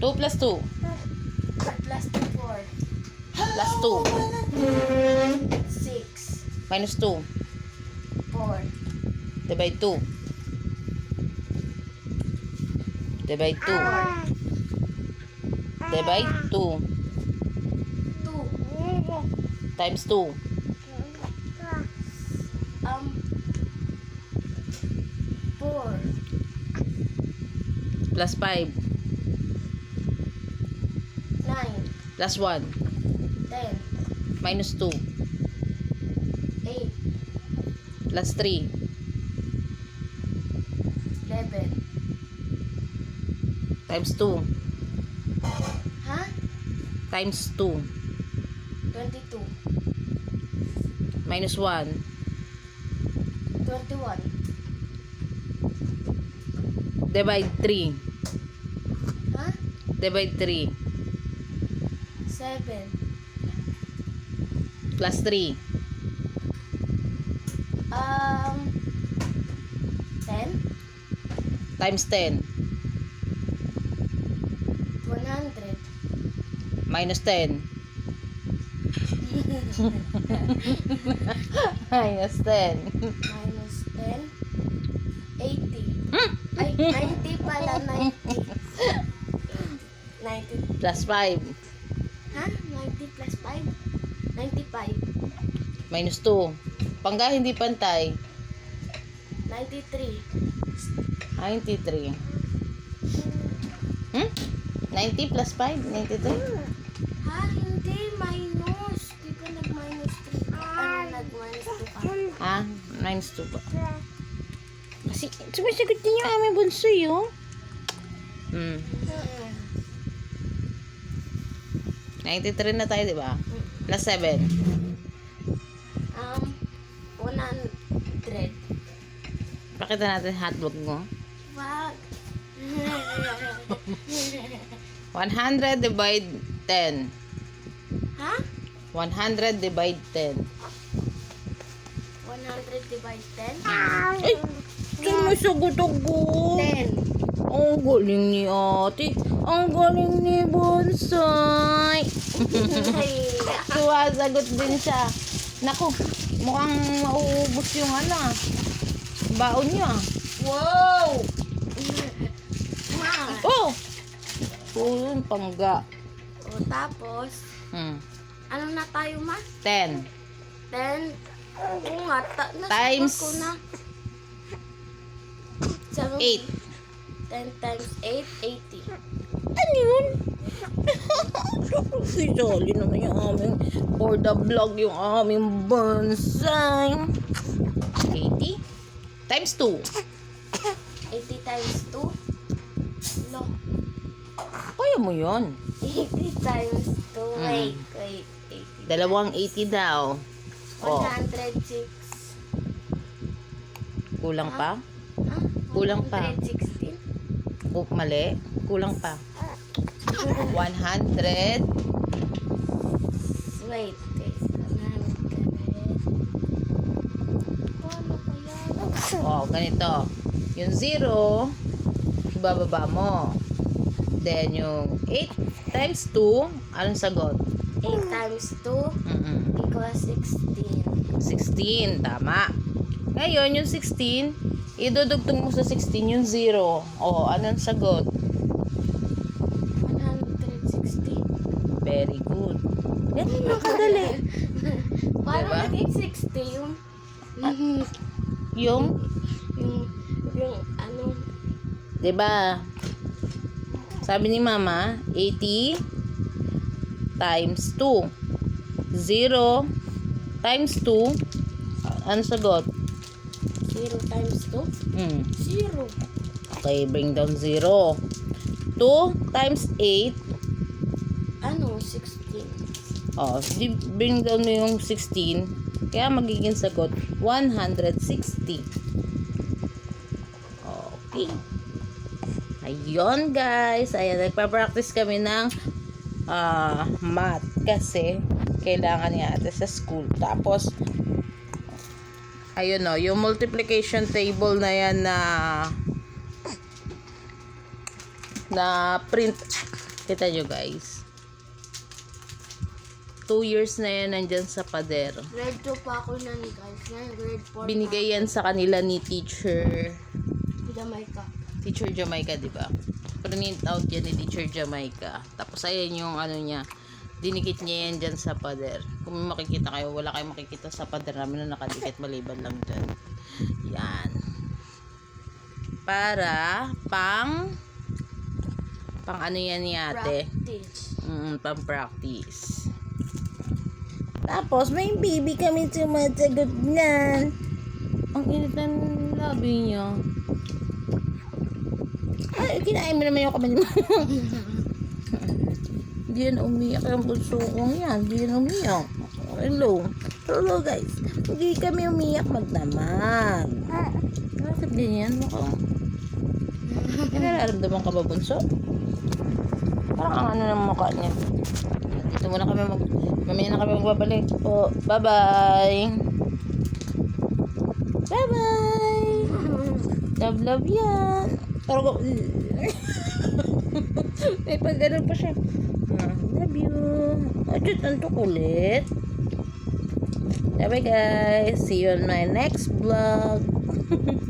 2 plus 2. Plus 2, 4. Plus 2. 6. Minus 2. 4. Divide 2. Divide 2. Divide 2. 2. Times 2. Um. 4. Plus 5. 9. Plus 1. 10. Minus 2. 8. Plus 3. 11. Times 2. Ha? Times 2. 22. Minus 1. 21. Divide 3. Ha? Divide 3. 7. Plus 3. Um. 10. Times 10. 100. Minus 10. Minus 10. Minus 10. 80. Hmm? Ay, 90 pala, 90. 90. Plus 5. 95. Minus 2. Pangga hindi pantay. 93. 93. Hmm? 90 plus 5? 93? Ha? Hindi. Minus. Di ka nag-minus 3. Ano, nag-minus 2 ka? Ha? Minus 2 ba? Kasi sumasagot din yung aming bunso yun. Hmm. 93 na tayo, di ba? Plus 7. Um, 100. Pakita natin hotdog mo. Wag. 100 divide 10. ha? 100 divide 10. 100 divide 10? Ay! Sumusugot-ugot! 10. Ang galing ni ate. Ang galing ni Bonsai. Sumasagot din siya. Naku, mukhang mauubos yung ano ah. Baon niya. wow! Ma. Oh! Oh, yun, pangga. O, tapos, Hmm. ano na tayo, ma? 10. 10. Oo nga, ta- nasagot Times- ko na. Seven- 8. 10 times 8, 80. Ano? Sisali naman yung aming for the vlog yung aming bonsai. 80 times 2. 80 times 2? No. Kaya mo yun. 80 times 2. Mm. Wait, wait. 80. Dalawang 80 daw. Oh, 106. kulang pa? Ha? Kulang pa. 116? O, mali. Kulang pa. 100. Wait, wait. 100. Paano kaya? Oh, ganito. Yung 0, ibababa mo. Then, yung 8 times 2, anong sagot? 8 times 2 Mm-mm. equals 16. 16, tama. Ngayon, yung 16, idudugtong mo sa 16 yung 0. O, anong sagot? 160. Very good. Ganun lang kadali. Paano Diba? naging 60 yung... Yung, yung... Yung ano... 'di ba? Sabi ni Mama, 80 times 2. 0 times 2. Ano sagot? 0 times 2? Hmm. 0. Okay, bring down 0. 2 times 8. Ano? 16. Oh, di bring down mo yung 16. Kaya magiging sagot 160. Okay. Ayun guys. Ayan, nagpa-practice kami ng ah math kasi kailangan ni ate sa school. Tapos, ayun o, yung multiplication table na yan na na print Kita nyo guys. Two years na yan nandyan sa pader. Grade 2 pa ako nan guys. Ngayon grade 4 Binigay yan sa kanila ni teacher. Jamaica. Teacher Jamaica, di ba? Print out yan ni Teacher Jamaica. Tapos ayan yung ano niya. Dinikit niya yan dyan sa pader. Kung makikita kayo, wala kayong makikita sa pader namin na nakadikit maliban lang dyan. Yan. Para pang pang ano yan ni ate? Practice. Mm, pang practice. Tapos, may baby kami sumasagot niyan. Ang init ng labi niya. Ay, kinain mo naman yung kamay mo. Hindi yan umiyak ang bunso kong yan. Hindi yan umiyak. Hello. Hello guys. Hindi kami umiyak magdamag. Bakit din yan? Mukhang... May nararamdaman ka ba bunso? Parang ang ano ng mukha niya. Dito muna kami mag... Mamaya na kami magbabalik po. Bye-bye! Bye-bye! Love, love yan! Ko... May pag ganun pa siya. Ah, love you! Achut, ang kulit. Bye-bye guys! See you on my next vlog!